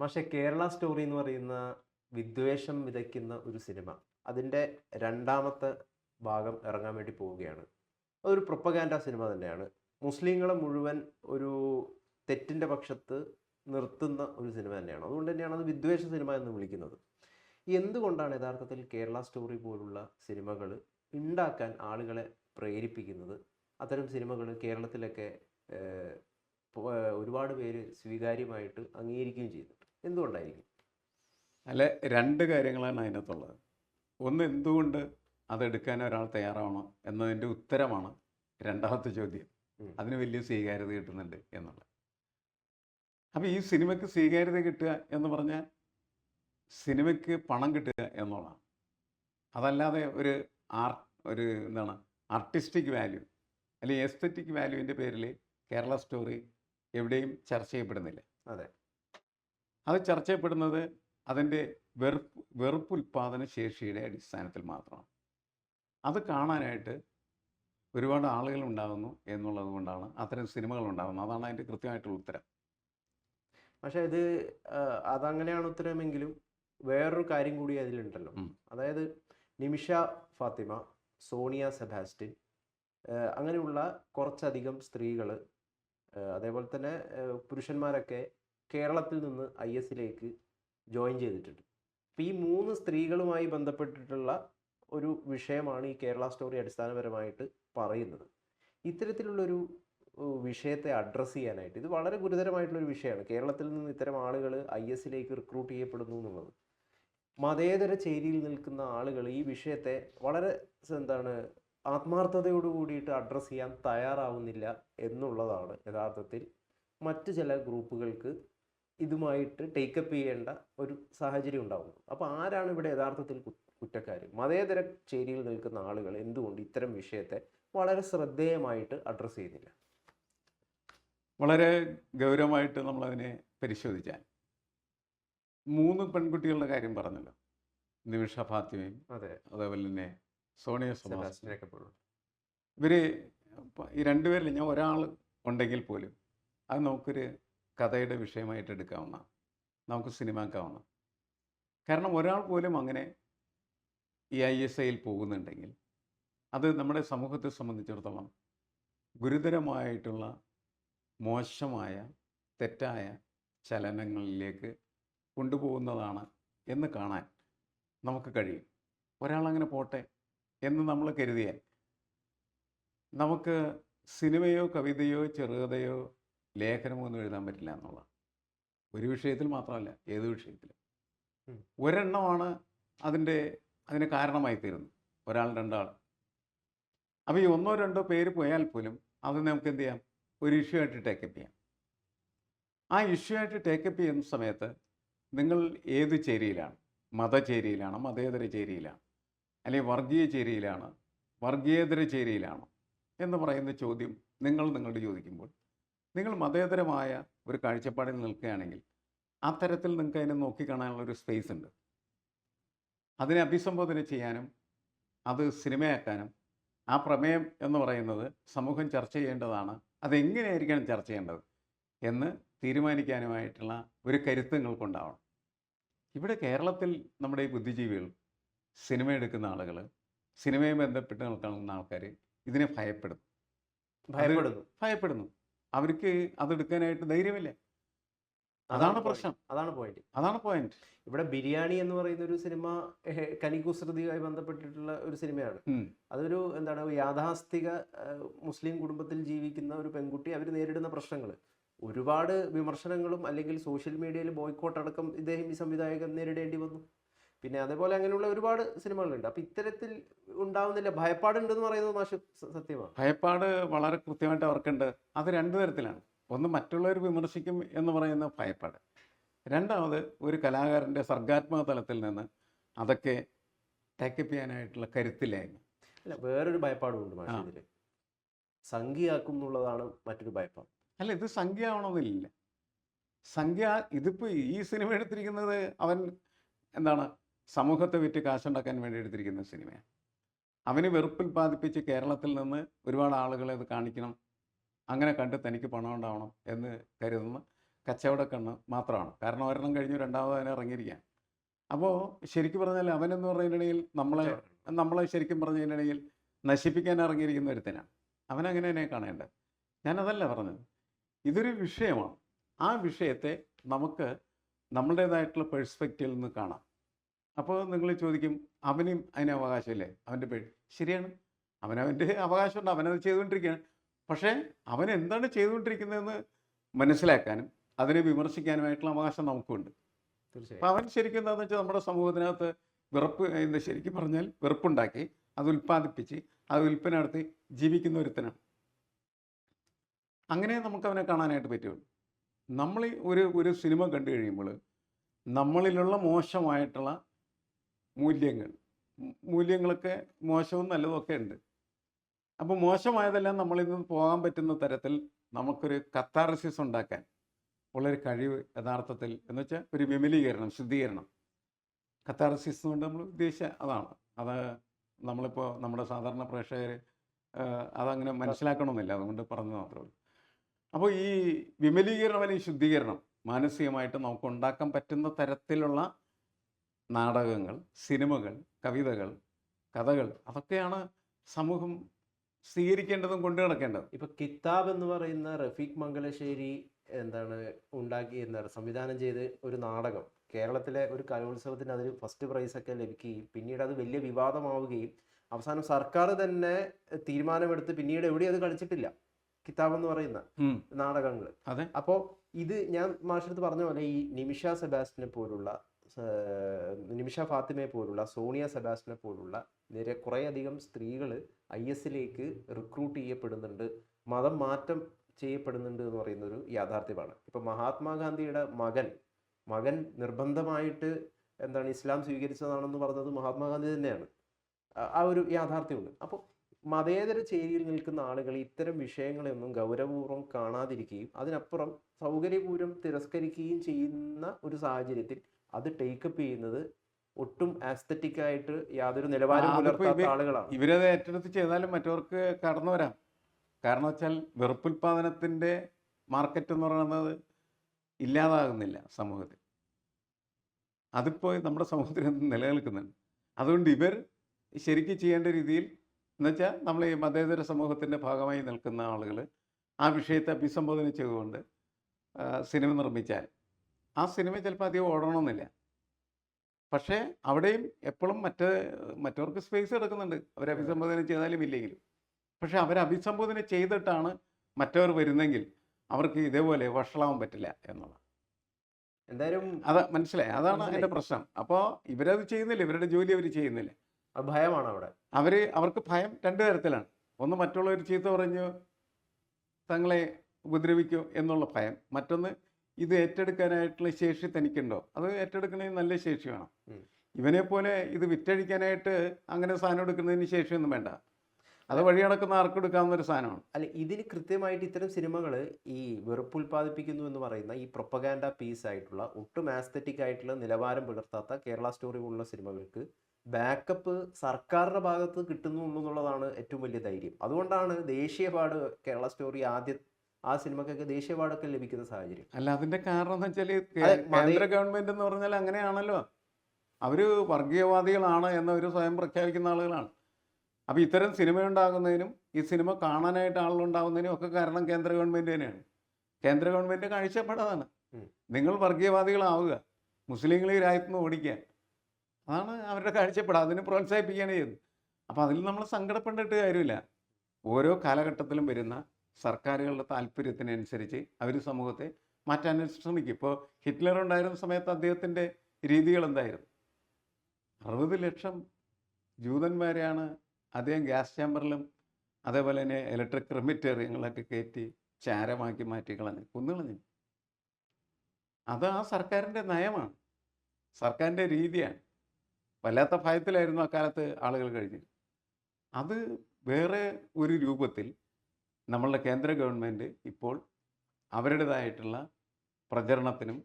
പക്ഷേ കേരള സ്റ്റോറി എന്ന് പറയുന്ന വിദ്വേഷം വിതയ്ക്കുന്ന ഒരു സിനിമ അതിന്റെ രണ്ടാമത്തെ ഭാഗം ഇറങ്ങാൻ വേണ്ടി പോവുകയാണ്. അതൊരു പ്രൊപ്പഗാൻഡ സിനിമ തന്നെയാണ്. മുസ്ലിങ്ങളെ മുഴുവൻ ഒരു തെറ്റിന്റെ പക്ഷത്ത് നിർത്തുന്ന ഒരു സിനിമ തന്നെയാണ്. അതുകൊണ്ട് തന്നെയാണ് അത് വിദ്വേഷ സിനിമ എന്ന് വിളിക്കുന്നത്. എന്തുകൊണ്ടാണ് യഥാർത്ഥത്തിൽ കേരള സ്റ്റോറി പോലുള്ള സിനിമകൾ ഉണ്ടാക്കാൻ ആളുകളെ പ്രേരിപ്പിക്കുന്നത്? അത്തരം സിനിമകൾ കേരളത്തിലൊക്കെ ഒരുപാട് പേര് സ്വീകാര്യമായിട്ട് അംഗീകരിക്കുകയും ചെയ്യുന്നുണ്ട് എന്തുകൊണ്ടായിരിക്കും? അല്ല രണ്ട് കാര്യങ്ങളാണ് അതിനകത്തുള്ളത്. ഒന്ന് എന്തുകൊണ്ട് അതെടുക്കാൻ ഒരാൾ തയ്യാറാവണം എന്നതിന്റെ ഉത്തരമാണ് രണ്ടാമത്തെ ചോദ്യം. അതിന് വലിയ സ്വീകാര്യത കിട്ടുന്നുണ്ട് എന്നുള്ളത്. അപ്പോൾ ഈ സിനിമയ്ക്ക് സ്വീകാര്യത കിട്ടുക എന്ന് പറഞ്ഞാൽ സിനിമയ്ക്ക് പണം കിട്ടുക എന്നുള്ളതാണ്. അതല്ലാതെ ഒരു ആർട്ട് ഒരു എന്താണ് ആർട്ടിസ്റ്റിക് വാല്യൂ അല്ലെങ്കിൽ എസ്തറ്റിക് വാല്യൂവിന്റെ പേരിൽ കേരള സ്റ്റോറി എവിടെയും ചർച്ച ചെയ്യപ്പെടുന്നില്ല. അതെ. അത് ചർച്ച ചെയ്യപ്പെടുന്നത് അതിന്റെ വെറുപ്പ് വെറുപ്പ് ഉൽപ്പാദന ശേഷിയുടെ അടിസ്ഥാനത്തിൽ മാത്രമാണ്. അത് കാണാനായിട്ട് ഒരുപാട് ആളുകൾ ഉണ്ടാകുന്നു എന്നുള്ളത് കൊണ്ടാണ് അത്തരം സിനിമകൾ ഉണ്ടാകുന്നത്. അതാണ് അതിന്റെ കൃത്യമായിട്ടുള്ള ഉത്തരം. പക്ഷേ ഇത് അതങ്ങനെയാണ് ഉത്തരമെങ്കിലും വേറൊരു കാര്യം കൂടി അതിലുണ്ടല്ലോ. അതായത് നിമിഷ ഫാത്തിമ സോണിയ സെബാസ്റ്റ്യൻ അങ്ങനെയുള്ള കുറച്ചധികം സ്ത്രീകൾ അതേപോലെ തന്നെ പുരുഷന്മാരൊക്കെ കേരളത്തിൽ നിന്ന് ഐ എസിലേക്ക് ജോയിൻ ചെയ്തിട്ടുണ്ട്. അപ്പം ഈ മൂന്ന് സ്ത്രീകളുമായി ബന്ധപ്പെട്ടിട്ടുള്ള ഒരു വിഷയമാണ് ഈ കേരള സ്റ്റോറി അടിസ്ഥാനപരമായിട്ട് പറയുന്നത്. ഇത്തരത്തിലുള്ളൊരു വിഷയത്തെ അഡ്രസ്സ് ചെയ്യാനായിട്ട് ഇത് വളരെ ഗുരുതരമായിട്ടുള്ളൊരു വിഷയമാണ്. കേരളത്തിൽ നിന്ന് ഇത്തരം ആളുകൾ ഐ എസിലേക്ക് റിക്രൂട്ട് ചെയ്യപ്പെടുന്നു എന്നുള്ളത്. മതേതര ചേരിയിൽ നിൽക്കുന്ന ആളുകൾ ഈ വിഷയത്തെ വളരെ എന്താണ് ആത്മാർത്ഥതയോട് കൂടിയിട്ട് അഡ്രസ്സ് ചെയ്യാൻ തയ്യാറാവുന്നില്ല എന്നുള്ളതാണ് യഥാർത്ഥത്തിൽ മറ്റ് ചില ഗ്രൂപ്പുകൾക്ക് ഇതുമായിട്ട് ടേക്കപ്പ് ചെയ്യേണ്ട ഒരു സാഹചര്യം ഉണ്ടാകുന്നു അപ്പോൾ ആരാണ് ഇവിടെ യഥാർത്ഥത്തിൽ കുറ്റക്കാർ മതേതര ചേരിയിൽ നിൽക്കുന്ന ആളുകൾ എന്തുകൊണ്ട് ഇത്തരം വിഷയത്തെ വളരെ ശ്രദ്ധേയമായിട്ട് അഡ്രസ്സ് ചെയ്യുന്നില്ല? വളരെ ഗൗരവമായിട്ട് നമ്മളതിനെ പരിശോധിച്ചാൽ. മൂന്ന് പെൺകുട്ടികളുടെ കാര്യം പറഞ്ഞല്ലോ. നിമിഷ ഫാത്തിമയും അതെ. അതേപോലെ തന്നെ സോണിയ സുഭാഷ്. ഇവർ ഈ രണ്ടുപേരിൽ ഞാൻ ഒരാൾ ഉണ്ടെങ്കിൽ പോലും അത് നമുക്കൊരു കഥയുടെ വിഷയമായിട്ട് എടുക്കാവുന്ന നമുക്ക് സിനിമാക്കാവുന്ന. കാരണം ഒരാൾ പോലും അങ്ങനെ ഈ ഐ എസ് ഐയിൽ പോകുന്നുണ്ടെങ്കിൽ അത് നമ്മുടെ സമൂഹത്തെ സംബന്ധിച്ചിടത്തോളം ഗുരുതരമായിട്ടുള്ള മോശമായ തെറ്റായ ചലനങ്ങളിലേക്ക് കൊണ്ടുപോകുന്നതാണ് എന്ന് കാണാൻ നമുക്ക് കഴിയും. ഒരാളങ്ങനെ പോട്ടെ എന്ന് നമ്മൾ കരുതിയാൽ നമുക്ക് സിനിമയോ കവിതയോ ചെറുകഥയോ ലേഖനമോ ഒന്നും എഴുതാൻ പറ്റില്ല എന്നുള്ളതാണ്. ഒരു വിഷയത്തിൽ മാത്രമല്ല ഏത് വിഷയത്തിലും. ഒരെണ്ണമാണ് അതിന്റെ അതിന് കാരണമായി തീരുന്നത് ഒരാൾ രണ്ടാൾ. അപ്പോൾ ഈ ഒന്നോ രണ്ടോ പേര് പോയാൽ പോലും അത് നമുക്ക് എന്ത് ചെയ്യാം? ഒരു ഇഷ്യൂ ആയിട്ട് ടേക്കപ്പ് ചെയ്യാം. ആ ഇഷ്യൂ ആയിട്ട് ടേക്കപ്പ് ചെയ്യുന്ന സമയത്ത് നിങ്ങൾ ഏത് ചേരിയിലാണ്? മതചേരിയിലാണ്? മതേതര ചേരിയിലാണ്? അല്ലെങ്കിൽ വർഗീയ ചേരിയിലാണ്? വർഗീയേതര ചേരിയിലാണ്? എന്ന് പറയുന്ന ചോദ്യം നിങ്ങൾ നിങ്ങളുടെ ചോദിക്കുമ്പോൾ നിങ്ങൾ മതേതരമായ ഒരു കാഴ്ചപ്പാടിൽ നിൽക്കുകയാണെങ്കിൽ ആ തരത്തിൽ നിങ്ങൾക്ക് അതിനെ നോക്കിക്കാണാനുള്ള ഒരു സ്പേസ് ഉണ്ട്. അതിനെ അഭിസംബോധന ചെയ്യാനും അത് സിനിമയാക്കാനും ആ പ്രമേയം എന്ന് പറയുന്നത് സമൂഹം ചർച്ച ചെയ്യേണ്ടതാണ് അതെങ്ങനെയായിരിക്കണം ചർച്ച ചെയ്യേണ്ടത് എന്ന് തീരുമാനിക്കാനുമായിട്ടുള്ള ഒരു കരുത്ത് നിങ്ങൾക്കുണ്ടാവണം ഇവിടെ കേരളത്തിൽ നമ്മുടെ ഈ ബുദ്ധിജീവികൾ സിനിമ എടുക്കുന്ന ആളുകൾ സിനിമയെ ബന്ധപ്പെട്ട് നിൽക്കുന്ന ആൾക്കാർ ഇതിനെ ഭയപ്പെടുന്നു. ഭയപ്പെടുന്നു. ഭയപ്പെടുന്നു. അവർക്ക് അതെടുക്കാനായിട്ട് ധൈര്യമില്ല. അതാണ് പ്രശ്നം. അതാണ് പോയിന്റ് അതാണ് പോയിന്റ് ഇവിടെ ബിരിയാണി എന്ന് പറയുന്ന ഒരു സിനിമ കനികുസൃതിയുമായി ബന്ധപ്പെട്ടിട്ടുള്ള ഒരു സിനിമയാണ്. അതൊരു എന്താണ് യാഥാസ്ഥിക മുസ്ലിം കുടുംബത്തിൽ ജീവിക്കുന്ന ഒരു പെൺകുട്ടി അവർ നേരിടുന്ന പ്രശ്നങ്ങൾ ഒരുപാട് വിമർശനങ്ങളും അല്ലെങ്കിൽ സോഷ്യൽ മീഡിയയിൽ ബോയ്ക്കോട്ട് അടക്കം ഇദ്ദേഹം ഈ സംവിധായകൻ നേരിടേണ്ടി വന്നു. പിന്നെ അതേപോലെ അങ്ങനെയുള്ള ഒരുപാട് സിനിമകളുണ്ട്. അപ്പൊ ഇത്തരത്തിൽ ഉണ്ടാവുന്നില്ല. ഭയപ്പാടുണ്ടെന്ന് പറയുന്നത് മാഷ് സത്യമാണ്? ഭയപ്പാട് വളരെ കൃത്യമായിട്ട് അവർക്കുണ്ട്. അത് രണ്ടു തരത്തിലാണ്. ഒന്ന് മറ്റുള്ളവർ വിമർശിക്കും എന്ന് പറയുന്ന ഭയപ്പാട്. രണ്ടാമത് ഒരു കലാകാരന്റെ സർഗാത്മക തലത്തിൽ നിന്ന് അതൊക്കെ ടേക്കപ്പ് ചെയ്യാനായിട്ടുള്ള കരുത്തില്ലായ്മ. അല്ല വേറൊരു ഭയപ്പാടും ഉണ്ട് മാഷ് ആ. ഇതിൽ. സംഖ്യയാക്കും എന്നുള്ളതാണ് മറ്റൊരു ഭയപ്പാട്. അല്ല ഇത് സംഖ്യ ആവണമെന്നില്ല സംഖ്യ ഇതിപ്പോൾ ഈ സിനിമ എടുത്തിരിക്കുന്നത് അവൻ എന്താണ്? സമൂഹത്തെ വിറ്റ് കാശുണ്ടാക്കാൻ വേണ്ടി എടുത്തിരിക്കുന്ന സിനിമയാണ്. അവന് വെറുപ്പുൽപ്പാദിപ്പിച്ച് കേരളത്തിൽ നിന്ന് ഒരുപാട് ആളുകളെ അത് കാണിക്കണം. അങ്ങനെ കണ്ട് തനിക്ക് പണം ഉണ്ടാവണം എന്ന് കരുതുന്ന കച്ചവടക്കണ്ണ് മാത്രമാണ്. കാരണം ഒരെണ്ണം കഴിഞ്ഞു രണ്ടാമത് അവനെ ഇറങ്ങിയിരിക്കാൻ അപ്പോൾ ശരിക്കും പറഞ്ഞാൽ അവനെന്ന് പറയുന്നുണ്ടെങ്കിൽ നമ്മളെ നമ്മളെ ശരിക്കും പറഞ്ഞിട്ടുണ്ടെങ്കിൽ നശിപ്പിക്കാൻ ഇറങ്ങിയിരിക്കുന്ന ഒരുത്തനാണ്. അവനങ്ങനെ തന്നെ കാണേണ്ടത് ഞാനതല്ല പറഞ്ഞത്. ഇതൊരു വിഷയമാണ്. ആ വിഷയത്തെ നമുക്ക് നമ്മളുടേതായിട്ടുള്ള പെർസ്പെക്റ്റീവിൽ നിന്ന് കാണാം. അപ്പോൾ നിങ്ങൾ ചോദിക്കും അവനും അതിന് അവകാശമില്ലേ? അവന്റെ പേര് ശരിയാണ്. അവനവന്റെ അവകാശമുണ്ട്. അവനത് ചെയ്തുകൊണ്ടിരിക്കുകയാണ്. പക്ഷേ അവൻ എന്താണ് ചെയ്തുകൊണ്ടിരിക്കുന്നതെന്ന് മനസ്സിലാക്കാനും അതിനെ വിമർശിക്കാനുമായിട്ടുള്ള അവകാശം നമുക്കുണ്ട്. തീർച്ചയായും. അവൻ ശരിക്കും എന്താണെന്ന് വെച്ചാൽ നമ്മുടെ സമൂഹത്തിനകത്ത് വെറുപ്പ് എന്താ ശരിക്കും പറഞ്ഞാൽ വെറുപ്പുണ്ടാക്കി അത് ഉൽപ്പാദിപ്പിച്ച് അത് വിൽപ്പന നടത്തി ജീവിക്കുന്ന ഒരുത്തനാണ്. അങ്ങനെ നമുക്ക് അവനെ കാണാനായിട്ട് പറ്റുള്ളൂ നമ്മൾ ഒരു ഒരു സിനിമ കണ്ടു കഴിയുമ്പോൾ നമ്മളിലുള്ള മോശമായിട്ടുള്ള മൂല്യങ്ങൾ മൂല്യങ്ങളൊക്കെ മോശവും നല്ലതും ഉണ്ട്. അപ്പോൾ മോശമായതെല്ലാം നമ്മളിൽ നിന്ന് പോകാൻ പറ്റുന്ന തരത്തിൽ നമുക്കൊരു കത്താറസിസ് ഉണ്ടാക്കാൻ ഉള്ളൊരു കഴിവ് യഥാർത്ഥത്തിൽ എന്ന് വെച്ചാൽ ഒരു വിമലീകരണം ശുദ്ധീകരണം. കത്താറസിസ് കൊണ്ട് നമ്മൾ ഉദ്ദേശിച്ച അതാണ്. അത് നമ്മളിപ്പോൾ നമ്മുടെ സാധാരണ പ്രേക്ഷകർ അതങ്ങനെ മനസ്സിലാക്കണമെന്നില്ല അതുകൊണ്ട് പറഞ്ഞു മാത്രമേ ഉള്ളൂ. അപ്പോൾ ഈ വിമലീകരണം അല്ലെങ്കിൽ ശുദ്ധീകരണം മാനസികമായിട്ട് നമുക്ക് ഉണ്ടാക്കാൻ പറ്റുന്ന തരത്തിലുള്ള നാടകങ്ങൾ സിനിമകൾ കവിതകൾ കഥകൾ അതൊക്കെയാണ് സമൂഹം സ്വീകരിക്കേണ്ടതും കൊണ്ടു നടക്കേണ്ടതും. ഇപ്പൊ കിതാബ് എന്ന് പറയുന്ന റഫീഖ് മംഗലശ്ശേരി എന്താണ് ഉണ്ടാക്കി എന്താണ് സംവിധാനം ചെയ്ത് ഒരു നാടകം. കേരളത്തിലെ ഒരു കലോത്സവത്തിന് അതിന് ഫസ്റ്റ് പ്രൈസ് ഒക്കെ ലഭിക്കുകയും പിന്നീട് അത് വലിയ വിവാദമാവുകയും അവസാനം സർക്കാർ തന്നെ തീരുമാനമെടുത്ത് പിന്നീട് എവിടെയും അത് കളിച്ചിട്ടില്ല. കിതാബ് എന്ന് പറയുന്ന നാടകങ്ങൾ. അതെ. അപ്പോൾ ഇത് ഞാൻ മാഷടുത്ത് പറഞ്ഞ പോലെ ഈ നിമിഷ സെബാസ്റ്റിനെ പോലുള്ള നിമിഷ ഫാത്തിമയെ പോലുള്ള സോണിയ സെബാസ്റ്റിനെ പോലുള്ള നിര കുറേയധികം സ്ത്രീകൾ ഐ എസിലേക്ക് റിക്രൂട്ട് ചെയ്യപ്പെടുന്നുണ്ട്. മതം മാറ്റം ചെയ്യപ്പെടുന്നുണ്ട് എന്ന് പറയുന്നൊരു യാഥാർത്ഥ്യമാണ്. ഇപ്പം മഹാത്മാഗാന്ധിയുടെ മകൻ മകൻ നിർബന്ധമായിട്ട് എന്താണ് ഇസ്ലാം സ്വീകരിച്ചതാണെന്ന് പറഞ്ഞത് മഹാത്മാഗാന്ധി തന്നെയാണ്. ആ- ഒരു യാഥാർത്ഥ്യമുണ്ട്. അപ്പോൾ മതേതര ചേരിയിൽ നിൽക്കുന്ന ആളുകൾ ഇത്തരം വിഷയങ്ങളെയൊന്നും ഗൗരവപൂർവം കാണാതിരിക്കുകയും അതിനപ്പുറം സൗകര്യപൂർവം തിരസ്കരിക്കുകയും ചെയ്യുന്ന ഒരു സാഹചര്യത്തിൽ അത് ടേക്കപ്പ് ചെയ്യുന്നത് ഒട്ടും ആസ്തറ്റിക് ആയിട്ട് യാതൊരു നിലവാരം പുലർത്താത്ത ആളുകളാണ്. ഇവരത് ഏറ്റെടുത്ത് ചെയ്താലും മറ്റവർക്ക് കടന്നു വരാം കാരണം വെച്ചാൽ വെറുപ്പുൽപാദനത്തിന്റെ മാർക്കറ്റ് എന്ന് പറയുന്നത് ഇല്ലാതാകുന്നില്ല സമൂഹത്തിൽ. അതിപ്പോൾ നമ്മുടെ സമൂഹത്തിൽ നിലനിൽക്കുന്നുണ്ട്? അതുകൊണ്ട് ഇവർ ശരിക്കും ചെയ്യേണ്ട രീതിയിൽ എന്നുവെച്ചാൽ നമ്മൾ ഈ മതേതര സമൂഹത്തിന്റെ ഭാഗമായി നിൽക്കുന്ന ആളുകൾ ആ വിഷയത്തെ അഭിസംബോധന ചെയ്തുകൊണ്ട് സിനിമ നിർമ്മിച്ചാൽ ആ സിനിമ ചിലപ്പോൾ അധികം ഓടണമെന്നില്ല. പക്ഷേ അവിടെയും എപ്പോഴും മറ്റേ മറ്റവർക്ക് സ്പേസ് എടുക്കുന്നുണ്ട്. അവരെ അഭിസംബോധന ചെയ്താലും ഇല്ലെങ്കിലും. പക്ഷെ അവരെ അഭിസംബോധന ചെയ്തിട്ടാണ് മറ്റവർ വരുന്നെങ്കിൽ അവർക്ക് ഇതേപോലെ വഷളാവാൻ പറ്റില്ല എന്നുള്ളത് എന്തായാലും അത് മനസ്സിലായി. അതാണ് എന്റെ പ്രശ്നം. അപ്പോൾ ഇവരത് ചെയ്യുന്നില്ല. ഇവരുടെ ജോലി അവർ ചെയ്യുന്നില്ല. ഭയമാണ് അവിടെ. അവർ അവർക്ക് ഭയം രണ്ട് തരത്തിലാണ്. ഒന്ന് മറ്റുള്ളവർ ചീത്ത പറഞ്ഞു തങ്ങളെ ഉപദ്രവിക്കും എന്നുള്ള ഭയം. മറ്റൊന്ന് ഇത് ഏറ്റെടുക്കാനായിട്ടുള്ള ശേഷി തനിക്കുണ്ടോ? അത് ഏറ്റെടുക്കണമെങ്കിൽ നല്ല ശേഷി വേണം? ഇവനെ പോലെ ഇത് വിറ്റഴിക്കാനായിട്ട് അങ്ങനെ സാധനം എടുക്കുന്നതിന് ശേഷിയൊന്നും വേണ്ട. അത് വഴി നടക്കുന്ന ആർക്കും എടുക്കാവുന്ന ഒരു സാധനമാണ്. അല്ല ഇതിന് കൃത്യമായിട്ട് ഇത്തരം സിനിമകൾ ഈ വെറുപ്പ് ഉൽപ്പാദിപ്പിക്കുന്നു എന്ന് പറയുന്ന ഈ പ്രൊപ്പഗാൻഡ പീസ് ആയിട്ടുള്ള ഒട്ടും ആസ്തറ്റിക് ആയിട്ടുള്ള നിലവാരം പുലർത്താത്ത കേരള സ്റ്റോറി പോലുള്ള സിനിമകൾക്ക് ബാക്കപ്പ് സർക്കാരിന്റെ ഭാഗത്ത് കിട്ടുന്നു എന്നുള്ളതാണ് ഏറ്റവും വലിയ ധൈര്യം. അതുകൊണ്ടാണ് ദേശീയപാട് കേരള സ്റ്റോറി ആദ്യ ആ സിനിമക്കൊക്കെ ദേശീയ അവാർഡൊക്കെ ലഭിക്കുന്ന സാഹചര്യം. അല്ല അതിന്റെ കാരണം എന്ന് വെച്ചാൽ കേന്ദ്ര ഗവൺമെന്റ് എന്ന് പറഞ്ഞാൽ അങ്ങനെയാണല്ലോ. അവർ വർഗീയവാദികളാണ് എന്ന് അവർ സ്വയം പ്രഖ്യാപിക്കുന്ന ആളുകളാണ്. അപ്പോൾ ഇത്തരം സിനിമ ഉണ്ടാകുന്നതിനും ഈ സിനിമ കാണാനായിട്ട് ആളുകളുണ്ടാകുന്നതിനും ഒക്കെ കാരണം കേന്ദ്ര ഗവൺമെന്റ് തന്നെയാണ്. കേന്ദ്ര ഗവൺമെന്റ് കാഴ്ചപ്പാടതാണ്. നിങ്ങൾ വർഗീയവാദികളാവുക. മുസ്ലിങ്ങൾ ഈ രാജ്യത്ത് നിന്ന് ഓടിക്കുക. അതാണ് അവരുടെ കാഴ്ചപ്പാട്. അതിനെ പ്രോത്സാഹിപ്പിക്കുകയാണ് ചെയ്യുന്നത്. അപ്പോൾ അതിൽ നമ്മൾ സങ്കടപ്പെട്ടിട്ട് കാര്യമില്ല. ഓരോ കാലഘട്ടത്തിലും വരുന്ന സർക്കാരുകളുടെ താല്പര്യത്തിനനുസരിച്ച് അവർ സമൂഹത്തെ മാറ്റാൻ ശ്രമിക്കും. ഇപ്പോൾ ഹിറ്റ്ലർ ഉണ്ടായിരുന്ന സമയത്ത് അദ്ദേഹത്തിന്റെ രീതികൾ എന്തായിരുന്നു? അറുപത് ലക്ഷം ജൂതന്മാരെയാണ് അദ്ദേഹം ഗ്യാസ് ചാമ്പറിലും അതേപോലെ തന്നെ ഇലക്ട്രിക് ക്രിമിറ്റേറിയങ്ങളൊക്കെ കയറ്റി ചാരമാക്കി മാറ്റി കളഞ്ഞു കുന്നുകളഞ്ഞു. അത് ആ സർക്കാരിന്റെ നയമാണ്. സർക്കാരിന്റെ രീതിയാണ്. വല്ലാത്ത ഭയത്തിലായിരുന്നു അക്കാലത്ത് ആളുകൾ കഴിഞ്ഞത്. അത് വേറെ ഒരു രൂപത്തിൽ നമ്മളുടെ കേന്ദ്ര ഗവൺമെന്റ് ഇപ്പോൾ അവരുടേതായിട്ടുള്ള പ്രചരണത്തിനും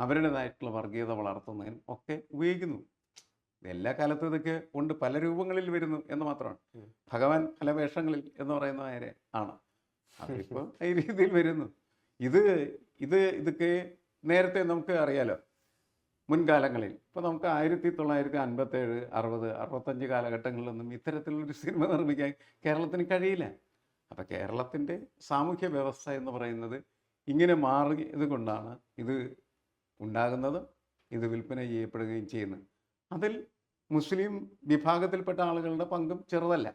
അവരുടേതായിട്ടുള്ള വർഗീയത വളർത്തുന്നതിനും ഒക്കെ ഉപയോഗിക്കുന്നു. എല്ലാ കാലത്തും ഇതൊക്കെ ഉണ്ട്. പല രൂപങ്ങളിൽ വരുന്നു എന്ന് മാത്രമാണ്. ഭഗവാൻ പല വേഷങ്ങളിൽ എന്ന് പറയുന്ന നേരെ ആണ്. അതിപ്പോൾ ഈ രീതിയിൽ വരുന്നു. ഇത് ഇത് ഇതൊക്കെ നേരത്തെ നമുക്ക് അറിയാലോ. മുൻകാലങ്ങളിൽ. ഇപ്പോൾ നമുക്ക് ആയിരത്തി തൊള്ളായിരത്തി അൻപത്തേഴ് അറുപത് അറുപത്തഞ്ച് കാലഘട്ടങ്ങളിലൊന്നും ഇത്തരത്തിലുള്ളൊരു സിനിമ നിർമ്മിക്കാൻ കേരളത്തിന് കഴിയില്ല. അപ്പോൾ കേരളത്തിന്റെ സാമൂഹ്യ വ്യവസ്ഥ എന്ന് പറയുന്നത് ഇങ്ങനെ മാറിയത് കൊണ്ടാണ് ഇത് ഉണ്ടാകുന്നതും ഇത് വിൽപ്പന ചെയ്യപ്പെടുകയും ചെയ്യുന്നത്. അതിൽ മുസ്ലിം വിഭാഗത്തിൽപ്പെട്ട ആളുകളുടെ പങ്കും ചെറുതല്ല.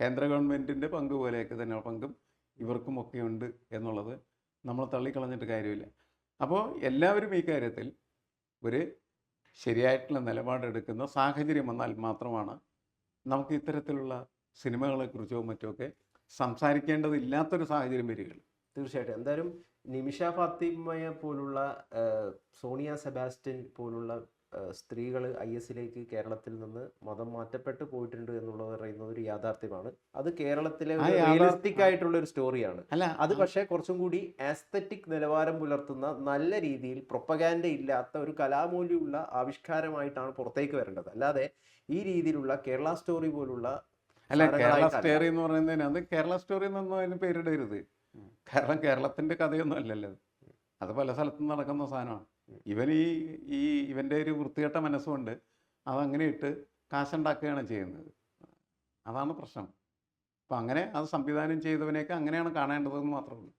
കേന്ദ്ര ഗവൺമെന്റിന്റെ പങ്ക് പോലെയൊക്കെ തന്നെ പങ്കും ഇവർക്കുമൊക്കെ ഉണ്ട് എന്നുള്ളത് നമ്മൾ തള്ളിക്കളഞ്ഞിട്ട് കാര്യമില്ല. അപ്പോൾ എല്ലാവരും ഈ കാര്യത്തിൽ ഒരു ശരിയായിട്ടുള്ള നിലപാടെടുക്കുന്ന സാഹചര്യം വന്നാൽ മാത്രമാണ് നമുക്ക് ഇത്തരത്തിലുള്ള സിനിമകളെക്കുറിച്ചോ മറ്റോ സംസാരിക്കേണ്ടതില്ലാത്തൊരു സാഹചര്യം വരികയാണ്. തീർച്ചയായിട്ടും. എന്തായാലും നിമിഷ ഫാത്തിമയെ പോലുള്ള സോണിയ സെബാസ്റ്റ്യൻ പോലുള്ള സ്ത്രീകൾ ഐ എസിലേക്ക് കേരളത്തിൽ നിന്ന് മതം മാറ്റപ്പെട്ട് പോയിട്ടുണ്ട് എന്നുള്ളത് പറയുന്നത് ഒരു യാഥാർത്ഥ്യമാണ്. അത് കേരളത്തിലെ റിയലിസ്റ്റിക് ആയിട്ടുള്ള ഒരു സ്റ്റോറിയാണ് അല്ല അത് പക്ഷേ കുറച്ചും കൂടി ആസ്തറ്റിക് നിലവാരം പുലർത്തുന്ന നല്ല രീതിയിൽ പ്രൊപ്പഗാൻഡ ഇല്ലാത്ത ഒരു കലാമൂല്യമുള്ള ആവിഷ്കാരമായിട്ടാണ് പുറത്തേക്ക് വരേണ്ടത്. അല്ലാതെ ഈ രീതിയിലുള്ള കേരള സ്റ്റോറി പോലുള്ള അല്ല കേരള. സ്റ്റോറി എന്ന് പറയുന്നതിന് അത് കേരള സ്റ്റോറി എന്നൊന്നും അതിന് പേരിടരുത്. കാരണം കേരളത്തിന്റെ കഥയൊന്നും അല്ലല്ലോ അത്. അത് പല സ്ഥലത്തും നടക്കുന്ന സാധനമാണ്. ഇവൻ ഈ ഈ ഇവന്റെ ഒരു വൃത്തികെട്ട മനസ്സുകൊണ്ട് അതങ്ങനെ ഇട്ട് കാശുണ്ടാക്കുകയാണ് ചെയ്യുന്നത്. അതാണ് പ്രശ്നം. അപ്പം അങ്ങനെ അത് സംവിധാനം ചെയ്തവനെയൊക്കെ അങ്ങനെയാണ് കാണേണ്ടതെന്ന് മാത്രമേ ഉള്ളൂ.